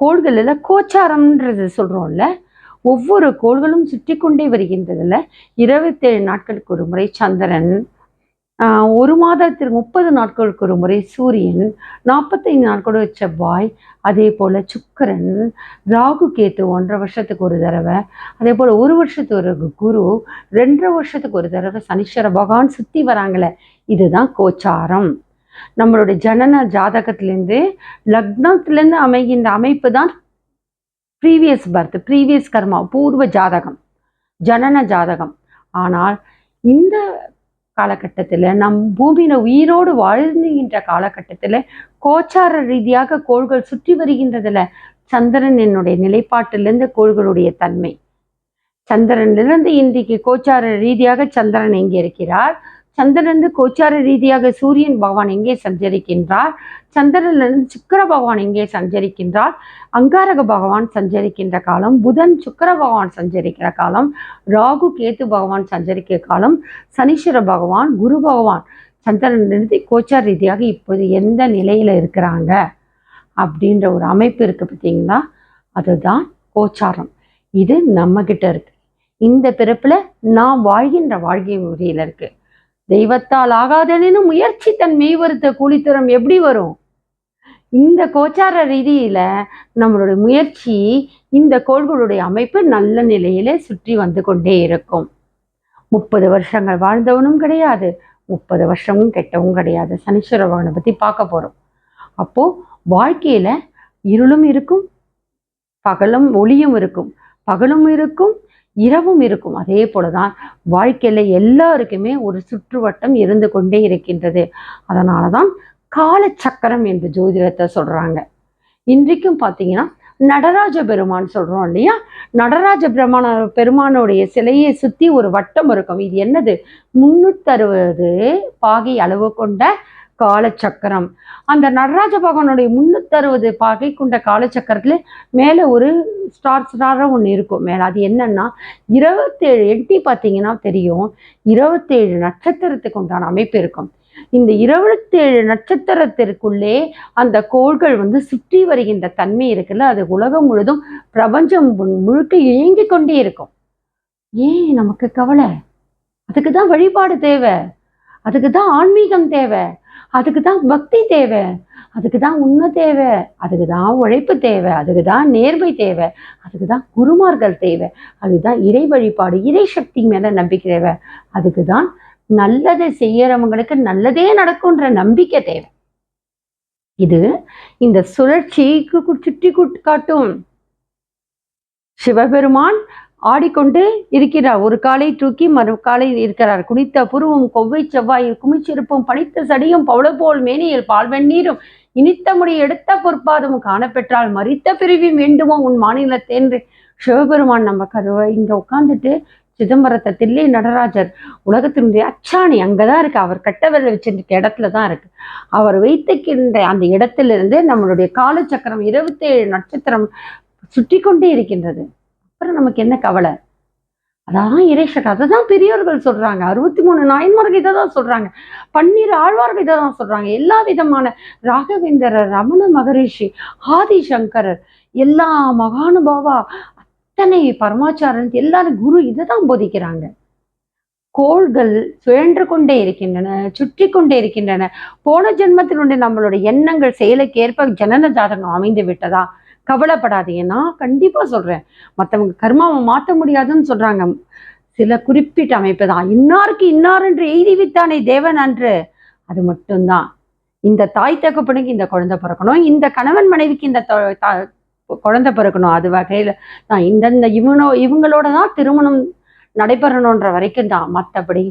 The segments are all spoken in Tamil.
கோள்களில் கோச்சாரம்ன்றது சொல்கிறோம்ல ஒவ்வொரு கோள்களும் சுற்றி கொண்டே வருகின்றதில். இருபத்தேழு நாட்களுக்கு ஒரு முறை சந்திரன் ஒரு மாதத்திற்கு முப்பது நாட்களுக்கு ஒரு முறை சூரியன் நாற்பத்தைந்து நாட்களோட செவ்வாய் அதே போல் சுக்கிரன் ராகு கேத்து ஒன்றரை வருஷத்துக்கு ஒரு தடவை அதே போல் ஒரு வருஷத்துக்கு ஒரு குரு ரெண்டரை வருஷத்துக்கு ஒரு தடவை சனீஸ்வர பகவான் சுற்றி வராங்களே இதுதான் கோச்சாரம். நம்மளுடைய ஜனன ஜாதகத்திலேருந்து லக்னத்திலேருந்து அமைகின்ற அமைப்பு தான் ப்ரீவியஸ் பர்த் ப்ரீவியஸ் கர்மா பூர்வ ஜாதகம் ஜனன ஜாதகம். ஆனால் இந்த காலகட்டத்தில் நம் பூமியில உயிரோடு வாழ்ந்துகின்ற காலகட்டத்தில் கோச்சார ரீதியாக கோள்கள் சுற்றி வருகின்றதுல சந்திரன் என்னுடைய நிலைப்பாட்டிலிருந்து கோள்களுடைய தன்மை. சந்திரனிலிருந்து இன்றைக்கு கோச்சார ரீதியாக சந்திரன் எங்கே இருக்கிறார். சந்திரனிலிருந்து கோச்சார ரீதியாக சூரியன் பகவான் எங்கே சஞ்சரிக்கின்றார்? சந்திரனிலிருந்து சுக்கிர பகவான் எங்கே சஞ்சரிக்கின்றார்? அங்காரக பகவான் சஞ்சரிக்கின்ற காலம் புதன் சுக்கர பகவான் சஞ்சரிக்கிற காலம் ராகு கேத்து பகவான் சஞ்சரிக்கிற காலம் சனீஸ்வர பகவான் குரு பகவான் சந்திரனிலிருந்து கோச்சார ரீதியாக இப்போது எந்த நிலையில இருக்கிறாங்க? அப்படின்ற ஒரு அமைப்பு இருக்கு பார்த்தீங்களா? அதுதான் கோச்சாரம். இது நம்ம கிட்ட இருக்கு. இந்த பிறப்புல நான் வாழ்கின்ற வாழ்க்கை முறையில இருக்கு. தெய்வத்தால் ஆகாதெனும் முயற்சி தன் மெய்வருத்த கூலித்தரம் எப்படி வரும்? இந்த கோச்சார ரீதியில நம்மளுடைய முயற்சி இந்த கோள்களுடைய அமைப்பு நல்ல நிலையிலே சுற்றி வந்து கொண்டே இருக்கும். முப்பது வருஷங்கள் வாழ்ந்தவனும் கிடையாது முப்பது வருஷமும் கெட்டவும் கிடையாது. சனீஸ்வர பகவானை பத்தி பார்க்க போறோம். அப்போ வாழ்க்கையில இருளும் இருக்கும் பகலும் ஒளியும் இருக்கும். பகலும் இருக்கும் இரவும் இருக்கும். அதே போலதான் வாழ்க்கையில எல்லாருக்குமே ஒரு சுற்றுவட்டம் இருந்து கொண்டே இருக்கின்றது. அதனாலதான் காலச்சக்கரம் என்று ஜோதிடத்தை சொல்றாங்க. இன்றைக்கும் பார்த்தீங்கன்னா நடராஜ பெருமான் சொல்றோம் இல்லையா? நடராஜ பெருமான பெருமானுடைய சிலையை சுத்தி ஒரு வட்டம் இருக்கும். இது என்னது? முன்னூத்தறுபது பாகை அளவு கொண்ட காலச்சக்கரம். அந்த நடராஜ பகவானுடைய முன்னூத்தறுபது பாகை கொண்ட காலச்சக்கரத்துல மேலே ஒரு ஸ்டார் ஸ்டாராக ஒன்று இருக்கும். மேலே அது என்னன்னா இருபத்தேழு எட்டி பார்த்தீங்கன்னா தெரியும் இருபத்தேழு நட்சத்திரத்துக்கு உண்டான அமைப்பு இருக்கும். இந்த இருபத்தேழு நட்சத்திரத்திற்குள்ளே அந்த கோள்கள் வந்து சுற்றி வருகின்ற தன்மை இருக்குல்ல அது உலகம் முழுதும் பிரபஞ்சம் முழுக்க இயங்கி கொண்டே இருக்கும். ஏன் நமக்கு கவலை? அதுக்கு தான் வழிபாடு தேவை. அதுக்கு தான் ஆன்மீகம் தேவை. அதுக்கு தான் பக்தி தேவை. அதுக்கு தான் உண்மை தேவை. அதுக்கு தான் உழைப்பு தேவை. அதுக்கு தான் நேர்மை தேவை. அதுக்கு தான் குருமார்கள் தேவை. அதுதான் இறை வழிபாடு இறை சக்தி மேல நம்பிக்கை தேவை. அதுக்கு தான் நல்லதை செய்யறவங்களுக்கு நல்லதே நடக்கும்ன்ற நம்பிக்கை தேவை. இது இந்த சுழற்சிக்கு சுட்டி காட்டும். சிவபெருமான் ஆடிக்கொண்டு இருக்கிறார். ஒரு காலை தூக்கி மறு காலை இருக்கிறார். குனித்த புருவும் கொவ்வை செவ்வாய் குமிச்சிருப்பும் பனித்த சடியும் பவள போல் மேனியில் பால் வெந்நீரும் இனித்த முடி எடுத்த பொற்பாதும் காணப்பெற்றால் மறித்த பிரிவும் வேண்டுமோ உன் மாநிலத்தேன்று. சிவபெருமான் நம்ம கருவை இங்க உட்காந்துட்டு சிதம்பரத்தை தில்லை நடராஜர் உலகத்தினுடைய அச்சாணி அங்கதான் இருக்கு. அவர் கட்டவிரல் வச்சிருக்க இடத்துல தான் இருக்கு. அவர் வைத்துக்கின்ற அந்த இடத்திலிருந்து நம்மளுடைய காலச்சக்கரம் இருபத்தேழு நட்சத்திரம் சுற்றி கொண்டே இருக்கின்றது. அப்புறம் நமக்கு என்ன கவலை? அதான் இறைசக் அதை தான் பெரியவர்கள் சொல்றாங்க. அறுபத்தி மூணு நாயன்மார்கள் இதை தான் சொல்றாங்க. பன்னீர் ஆழ்வார்கள் இதை தான் சொல்றாங்க. எல்லா விதமான ராகவேந்திரர் ரமண மகரிஷி ஆதிசங்கரர் எல்லா மகானுபாவா அத்தனை பரமாச்சாரன் எல்லாரும் குரு இதை தான் போதிக்கிறாங்க. கோள்கள் சுழன்று கொண்டே இருக்கின்றன சுற்றி கொண்டே இருக்கின்றன. போன ஜென்மத்தினுடைய நம்மளுடைய எண்ணங்கள் செயலுக்கேற்ப ஜனன ஜாதகம் அமைந்து விட்டதா? கவலைப்படாதீங்கன்னா கண்டிப்பா சொல்றேன். மற்றவங்க கர்மாவை மாற்ற முடியாதுன்னு சொல்றாங்க. சில குறிப்பிட்ட அமைப்பு தான். இன்னாருக்கு இன்னார் என்று வித்தானே தேவன் அன்று. அது மட்டும்தான். இந்த தாய் தகப்பனுக்கு இந்த குழந்தை பிறக்கணும். இந்த கணவன் மனைவிக்கு இந்த குழந்தை பிறக்கணும். அது வகையில தான் இந்தந்த இவனோ இவங்களோட தான் திருமணம் நடைபெறணுன்ற வரைக்கும் தான். மற்றபடி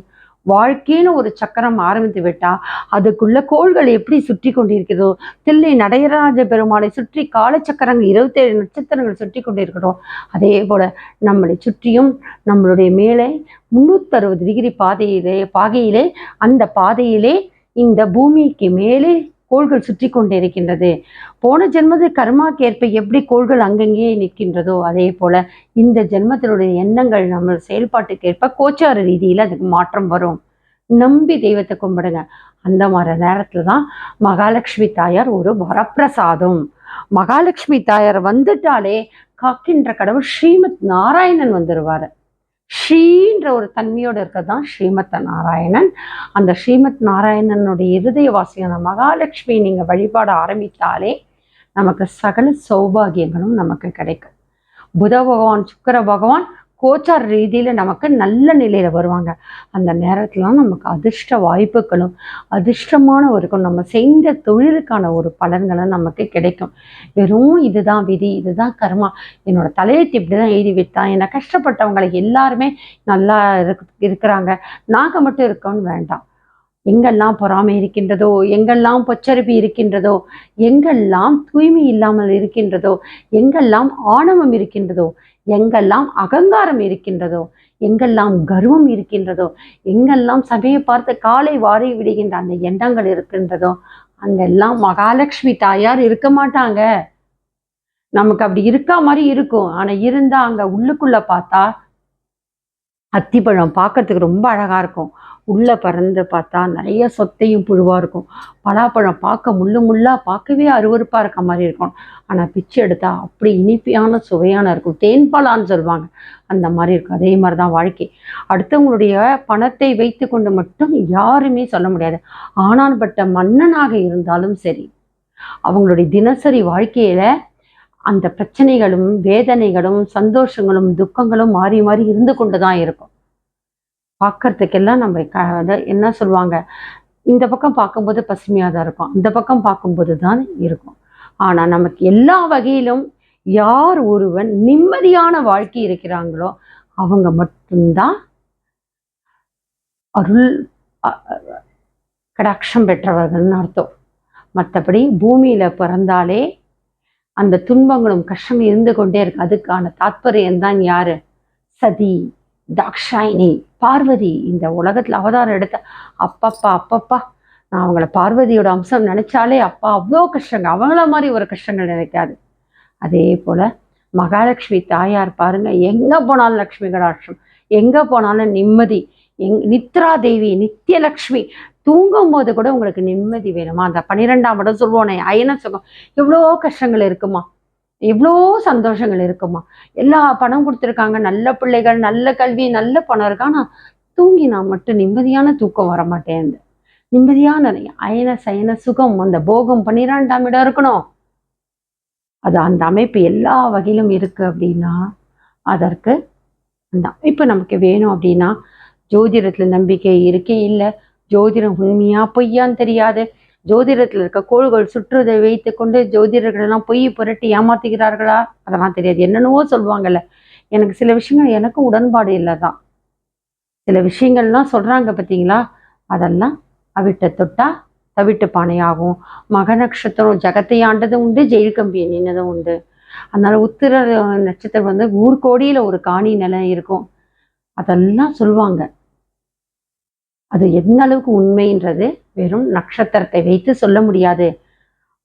வாழ்க்கைன்னு ஒரு சக்கரம் ஆரம்பித்து விட்டா அதுக்குள்ள கோள்கள் எப்படி சுற்றி கொண்டிருக்கிறதோ தில்லை நடையராஜ பெருமாளை சுற்றி காலச்சக்கரங்கள் இருபத்தேழு நட்சத்திரங்கள் சுற்றி கொண்டிருக்கிறோம். அதே போல நம்மளை சுற்றியும் நம்மளுடைய மேலே முன்னூத்தறுபது டிகிரி பாதையிலே பாகையிலே அந்த பாதையிலே இந்த பூமிக்கு மேலே கோள்கள் சுற்றி கொண்டிருக்கின்றது போன ஜென்மது கர்மாக்கு ஏற்ப எப்படி கோள்கள் அங்கங்கேயே நிற்கின்றதோ அதே போல இந்த ஜென்மத்தினுடைய எண்ணங்கள் நம்ம செயல்பாட்டுக்கு ஏற்ப கோச்சார ரீதியில் அதுக்கு மாற்றம் வரும். நம்பி தெய்வத்தை கும்பிடுங்க. அந்த மாதிரி நேரத்துல தான் மகாலட்சுமி தாயார் ஒரு வரப்பிரசாதம். மகாலட்சுமி தாயார் வந்துட்டாலே காக்கின்ற கடவுள் ஸ்ரீமத் நாராயணன் வந்துருவாரு. ஸ்ரீன்ற ஒரு தன்மையோடு இருக்கிறது தான் ஸ்ரீமத் நாராயணன். அந்த ஸ்ரீமத் நாராயணனுடைய இருதய வாசியான மகாலட்சுமி நீங்க வழிபாட ஆரம்பித்தாலே நமக்கு சகல சௌபாகியங்களும் நமக்கு கிடைக்கும். புத பகவான் சுக்கர பகவான் கோச்சார் ரீதியில் நமக்கு நல்ல நிலையில் வருவாங்க. அந்த நேரத்தில் நமக்கு அதிர்ஷ்ட வாய்ப்புகளும் அதிர்ஷ்டமான ஒரு நம்ம செய்த தொழிலுக்கான ஒரு பலன்களும் நமக்கு கிடைக்கும். வெறும் இதுதான் விதி இதுதான் கர்மா. என்னோட தலையெழுத்து இப்படி தான் எழுதி விட்டான் என்னை கஷ்டப்பட்டவங்களை எல்லாருமே நல்லா இருக்கு இருக்கிறாங்க. நாங்கள் மட்டும் இருக்கோம்னு வேண்டாம். எங்கெல்லாம் பொறாமை இருக்கின்றதோ எங்கெல்லாம் பொச்சரிப்பு இருக்கின்றதோ எங்கெல்லாம் தூய்மை இல்லாமல் இருக்கின்றதோ எங்கெல்லாம் ஆணவம் இருக்கின்றதோ எங்கெல்லாம் அகங்காரம் இருக்கின்றதோ எங்கெல்லாம் கர்வம் இருக்கின்றதோ எங்கெல்லாம் சபையை பார்த்து காலை வாரி விடுகின்ற அந்த எண்ணங்கள் இருக்கின்றதோ அங்கெல்லாம் மகாலட்சுமி தாயார் இருக்க மாட்டாங்க. நமக்கு அப்படி இருக்கா மாதிரி இருக்கும். ஆனா இருந்தா அங்க உள்ளுக்குள்ள பார்த்தா அத்திப்பழம் பார்க்கறதுக்கு ரொம்ப அழகா இருக்கும். உள்ளே பறந்து பார்த்தா நிறைய சொத்தையும் புழுவாக இருக்கும். பலாப்பழம் பார்க்க முள்ளு முள்ளாக பார்க்கவே அருவறுப்பாக இருக்க மாதிரி இருக்கும். ஆனால் பிச்சு எடுத்தால் அப்படி இனிப்பியான சுவையான இருக்கும். தேன்பாலான்னு சொல்லுவாங்க. அந்த மாதிரி இருக்கும். அதே மாதிரி தான் வாழ்க்கை. அடுத்தவங்களுடைய பணத்தை வைத்து கொண்டு மட்டும் யாருமே சொல்ல முடியாது. ஆனான்பட்ட மன்னனாக இருந்தாலும் சரி அவங்களுடைய தினசரி வாழ்க்கையில் அந்த பிரச்சனைகளும் வேதனைகளும் சந்தோஷங்களும் துக்கங்களும் மாறி மாறி இருந்து கொண்டு தான் இருக்கும். பார்க்கறதுக்கெல்லாம் நம்ம க என்ன சொல்லுவாங்க? இந்த பக்கம் பார்க்கும்போது பசுமையாக தான் இருக்கும். இந்த பக்கம் பார்க்கும்போது தான் இருக்கும். ஆனால் நமக்கு எல்லா வகையிலும் யார் ஒருவன் நிம்மதியான வாழ்க்கை இருக்கிறாங்களோ அவங்க மட்டும்தான் அருள் கடாட்சம் பெற்றவர்கள்னு அர்த்தம். மற்றபடி பூமியில பிறந்தாலே அந்த துன்பங்களும் கஷ்டம் இருந்து கொண்டே இருக்கு. அதுக்கான தாத்பரியம் தான் யாரு? சதி. தாக்ஷாயினி பார்வதி இந்த உலகத்துல அவதாரம் எடுத்த அப்பப்பா அப்பப்பா நான் அவங்கள பார்வதியோட அம்சம் நினைச்சாலே அப்பா அவ்வளோ கஷ்டங்கள். அவங்கள மாதிரி ஒரு கஷ்டங்கள் நினைக்காது. அதே போல மகாலட்சுமி தாயார் பாருங்க எங்க போனாலும் லக்ஷ்மி கடாட்சம் எங்க போனாலும் நிம்மதி எங் நித்ரா தேவி நித்தியலக்ஷ்மி தூங்கும் போது கூட உங்களுக்கு நிம்மதி வேணுமா? அந்த பன்னிரெண்டாம் இடம் சொல்லுவோனே அயன சுகம். எவ்வளோ கஷ்டங்கள் இருக்குமா? எவ்வளோ சந்தோஷங்கள் இருக்குமா? எல்லா பணம் கொடுத்துருக்காங்க நல்ல பிள்ளைகள் நல்ல கல்வி நல்ல பணம் இருக்கு. ஆனால் தூங்கினா மட்டும் நிம்மதியான தூக்கம் வர மாட்டேன் நிம்மதியான அயன சயன சுகம் அந்த போகம் பன்னிரெண்டாம் இடம் இருக்கணும். அது அந்த அமைப்பு எல்லா வகையிலும் இருக்கு அப்படின்னா அதற்கு அந்த அமைப்பு நமக்கு வேணும் அப்படின்னா ஜோதிடத்துல நம்பிக்கை இருக்கே இல்லை ஜோதிடம் உண்மையா பொய்யான்னு தெரியாது. ஜோதிடத்தில் இருக்க கோள்கள் சுற்றுதை வைத்து கொண்டு ஜோதிடர்கள் எல்லாம் பொய் புரட்டி ஏமாத்துகிறார்களா? அதெல்லாம் தெரியாது. என்னென்னவோ சொல்லுவாங்கல்ல. எனக்கு சில விஷயங்கள் எனக்கும் உடன்பாடு இல்லை தான் சில விஷயங்கள்லாம் சொல்றாங்க பார்த்தீங்களா அதெல்லாம் அவிட்ட தொட்டா தவிட்டு பானையாகும். மக நட்சத்திரம் ஜகத்தை ஆண்டதும் உண்டு ஜெயில் கம்பியை நின்னதும் உண்டு. அதனால உத்திர நட்சத்திரம் வந்து ஊர்கோடியில ஒரு காணி நிலம் இருக்கும். அதெல்லாம் சொல்லுவாங்க. அது எந்த அளவுக்கு உண்மைன்றது வெறும் நட்சத்திரத்தை வைத்து சொல்ல முடியாது.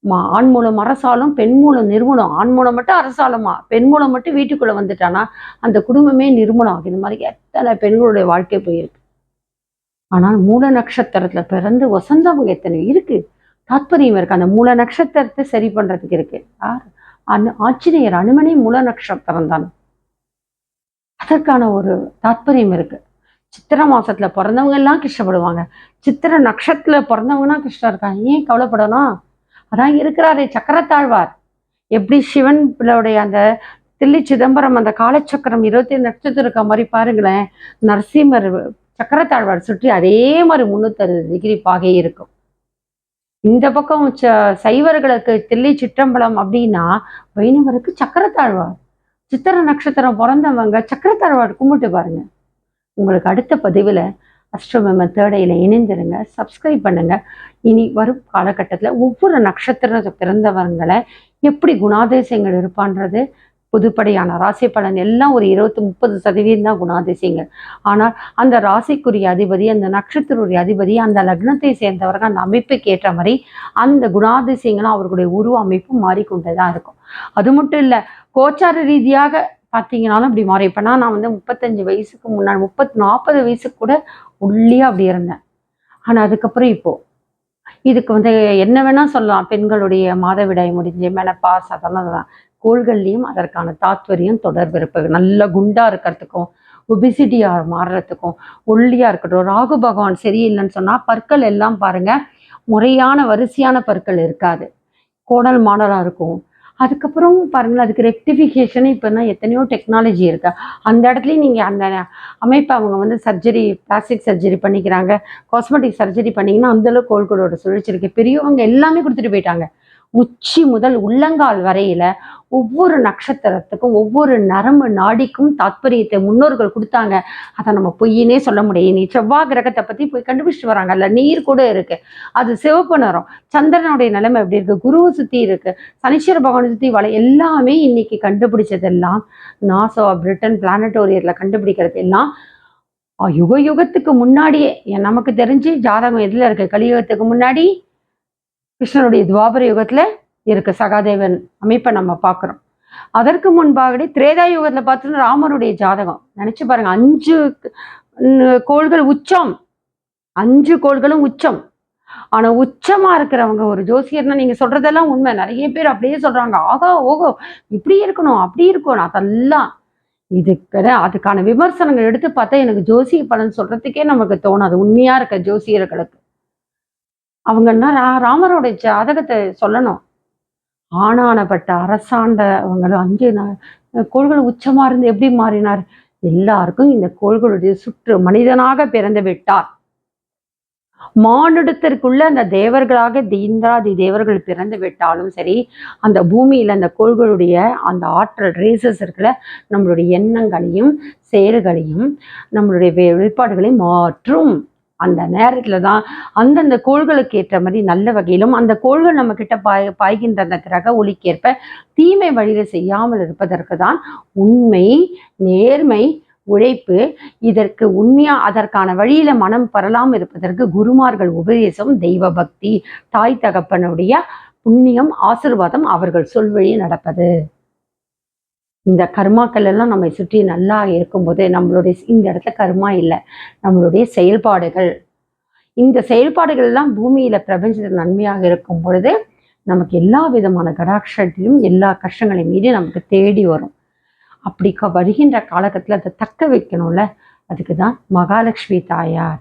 மா- ஆண் மூலம் அரசாலும் பெண் மூலம் நிறுவனம் ஆண் மூலம் மட்டும் அரசாலுமா? பெண் மூலம் மட்டும் வீட்டுக்குள்ள வந்துட்டானா? அந்த குடும்பமே நிறுவனம் இந்த மாதிரி எத்தனை பெண்களுடைய வாழ்க்கை போயிருக்கு. ஆனால் மூல நட்சத்திரத்துல பிறந்து வசந்தவங்க எத்தனை இருக்கு? தாத்பரியம் இருக்கு. அந்த மூல நட்சத்திரத்தை சரி பண்றதுக்கு இருக்கு. யார்? அனு ஆஞ்சநேயர் அனுமனே மூல நட்சத்திரம் தான். அதற்கான ஒரு தாத்பரியம் இருக்கு. சித்திர மாசத்துல பிறந்தவங்க எல்லாம் கஷ்டப்படுவாங்க. சித்திர நட்சத்திரத்துல பிறந்தவங்கன்னா கஷ்டம் இருக்காங்க. ஏன் கவலைப்படணும்? அதான் இருக்கிறாரே சக்கரத்தாழ்வார். எப்படி சிவன் பிள்ளையுடைய அந்த தில்லி சிதம்பரம் அந்த காலச்சக்கரம் இருபத்தி நட்சத்திரம் இருக்க மாதிரி பாருங்களேன். நரசிம்மர் சக்கரத்தாழ்வார் சுற்றி அதே மாதிரி முன்னூத்தறுபது டிகிரி பாகை இருக்கும். இந்த பக்கம் ச- சைவர்களுக்கு தில்லி சிற்றம்பலம் அப்படின்னா வைணவருக்கு சக்கரத்தாழ்வார். சித்திர நட்சத்திரம் பிறந்தவங்க சக்கரத்தாழ்வார் கும்பிட்டு பாருங்க. உங்களுக்கு அடுத்த பதிவில் அஸ்ட்ரோம தேர்டையில் இணைந்திருங்க சப்ஸ்கிரைப் பண்ணுங்கள் இனி வரும் காலகட்டத்தில் ஒவ்வொரு நட்சத்திர பிறந்தவங்களை எப்படி குணாதிசயங்கள் இருப்பான்றது பொதுப்படையான ராசி பலன் எல்லாம் ஒரு இருபத்தி முப்பது சதவீதம் தான் குணாதிசயங்கள். ஆனால் அந்த ராசிக்குரிய அதிபதி அந்த நட்சத்திரத்துடைய அதிபதி அந்த லக்னத்தை சேர்ந்தவர்கள் அந்த அமைப்புக்கு ஏற்ற மாதிரி அந்த குணாதிசயங்களும் அவர்களுடைய உருவ அமைப்பு மாறிக்கொண்டே தான் இருக்கும். அது மட்டும் இல்லை கோச்சார ரீதியாக பார்த்தீங்கனாலும் அப்படி மாறி. இப்போ நான் வந்து முப்பத்தஞ்சு வயசுக்கு முன்னாடி முப்பத் நாற்பது வயசுக்கு கூட ஒல்லியாக அப்படி இருந்தேன். ஆனால் அதுக்கப்புறம் இப்போது இதுக்கு வந்து என்ன வேணால் சொல்லலாம். பெண்களுடைய மாதவிடாய் முடிஞ்சு மெனப்பாஸ் அதெல்லாம் தான் கோள்கள்லையும் அதற்கான தாத்வரியம் தொடர்பு இருப்பது. நல்ல குண்டாக இருக்கிறதுக்கும் ஒபிசிட்டியாக மாறுறதுக்கும் ஒல்லியாக இருக்கட்டும். ராகு பகவான் சரியில்லைன்னு சொன்னால் பற்கள் எல்லாம் பாருங்கள் முறையான வரிசையான பற்கள் இருக்காது. கோடல் மாடலாக இருக்கும். அதுக்கப்புறம் பாருங்களேன் அதுக்கு ரெக்டிஃபிகேஷன் இப்போனா எத்தனையோ டெக்னாலஜி இருக்கு. அந்த இடத்துலையும் நீங்கள் அந்த அமைப்பை அவங்க வந்து சர்ஜரி பிளாஸ்டிக் சர்ஜரி பண்ணிக்கிறாங்க. காஸ்மெட்டிக் சர்ஜரி பண்ணிங்கன்னா அந்தளவுக்கு கோல்கோடோட சுழற்சி இருக்கு. பெரியவங்க எல்லாமே கொடுத்துட்டு போயிட்டாங்க. உச்சி முதல் உள்ளங்கால் வரையில ஒவ்வொரு நட்சத்திரத்துக்கும் ஒவ்வொரு நரம்பு நாடிக்கும் தாத்பரியத்தை முன்னோர்கள் கொடுத்தாங்க. அதை நம்ம பொய்யினே சொல்ல முடியும். நீ செவ்வாய் கிரகத்தை பத்தி போய் கண்டுபிடிச்சிட்டு வராங்க அல்ல நீர் கூட இருக்கு. அது சிவப்பு நிறம். சந்திரனுடைய நிலைமை எப்படி இருக்கு? குருவை சுத்தி இருக்கு. சனீஸ்வர பகவானை சுத்தி வலை எல்லாமே இன்னைக்கு கண்டுபிடிச்சதெல்லாம் நாசோ பிரிட்டன் பிளானட்டோரியத்தில் கண்டுபிடிக்கிறது எல்லாம் யுக யுகத்துக்கு முன்னாடியே நமக்கு தெரிஞ்சு ஜாதகம் எதுல இருக்கு? கலியுகத்துக்கு முன்னாடி கிருஷ்ணனுடைய துவாபர யுகத்துல இருக்கு சகாதேவன் அமைப்பை நம்ம பார்க்குறோம். அதற்கு முன்பாகவே திரேதா யுகத்துல பார்த்தோன்னா ராமருடைய ஜாதகம். நினைச்சு பாருங்க அஞ்சு கோள்கள் உச்சம். அஞ்சு கோள்களும் உச்சம். ஆனா உச்சமா இருக்கிறவங்க ஒரு ஜோசியர்னா நீங்க சொல்றதெல்லாம் உண்மை. நிறைய பேர் அப்படியே சொல்றாங்க ஆகா ஓகோ இப்படி இருக்கணும் அப்படி இருக்கணும் அதெல்லாம் இதுக்கு அதுக்கான விமர்சனங்கள் எடுத்து பார்த்தா எனக்கு ஜோசிய பலன் சொல்றதுக்கே நமக்கு தோணாது. உண்மையா இருக்க ஜோசியர்களுக்கு. அவங்கன்னா ரா- ராமரோட ஜாதகத்தை சொல்லணும். ஆணானப்பட்ட அரசாண்ட அவங்களும் அஞ்சு கோள்கள் உச்சமா இருந்து எப்படி மாறினார்? எல்லாருக்கும் இந்த கோள்களுடைய சுற்று மனிதனாக பிறந்து விட்டார். மானுடத்திற்குள்ள அந்த தேவர்களாக தீந்திராதி தேவர்கள் பிறந்து விட்டாலும் சரி அந்த பூமியில அந்த கோள்களுடைய அந்த ஆற்றல் ரேசஸ் இருக்கிற நம்மளுடைய எண்ணங்களையும் செயல்களையும் நம்மளுடைய வெளிப்பாடுகளையும் மாற்றும். அந்த நேரத்துல தான் அந்தந்த கோள்களுக்கு ஏற்ற மாதிரி நல்ல வகையிலும் அந்த கோள்கள் நம்ம கிட்ட பாய் பாய்கின்ற அந்த கிரக ஒளிக்கேற்ப தீமை வழியில செய்யாமல் இருப்பதற்கு தான் உண்மை நேர்மை உழைப்பு இதற்கு உண்மையா அதற்கான வழியில மனம் பரலாம் இருப்பதற்கு குருமார்கள் உபதேசம் தெய்வ பக்தி தாய் தகப்பனுடைய புண்ணியம் ஆசிர்வாதம் அவர்கள் சொல்வழி நடப்பது. இந்த கர்மாக்கள் எல்லாம் நம்மை சுற்றி நல்லா இருக்கும்போது நம்மளுடைய இந்த இடத்துல கர்மா இல்லை. நம்மளுடைய செயல்பாடுகள். இந்த செயல்பாடுகள் எல்லாம் பூமியில பிரபஞ்சத்தில் நன்மையாக இருக்கும் பொழுது நமக்கு எல்லா விதமான கடாட்சத்தையும் எல்லா கஷ்டங்களையும் மீறி நமக்கு தேடி வரும். அப்படி வருகின்ற காலகட்டத்தில் அதை தக்க வைக்கணும்ல. அதுக்கு தான் மகாலட்சுமி தாயார்.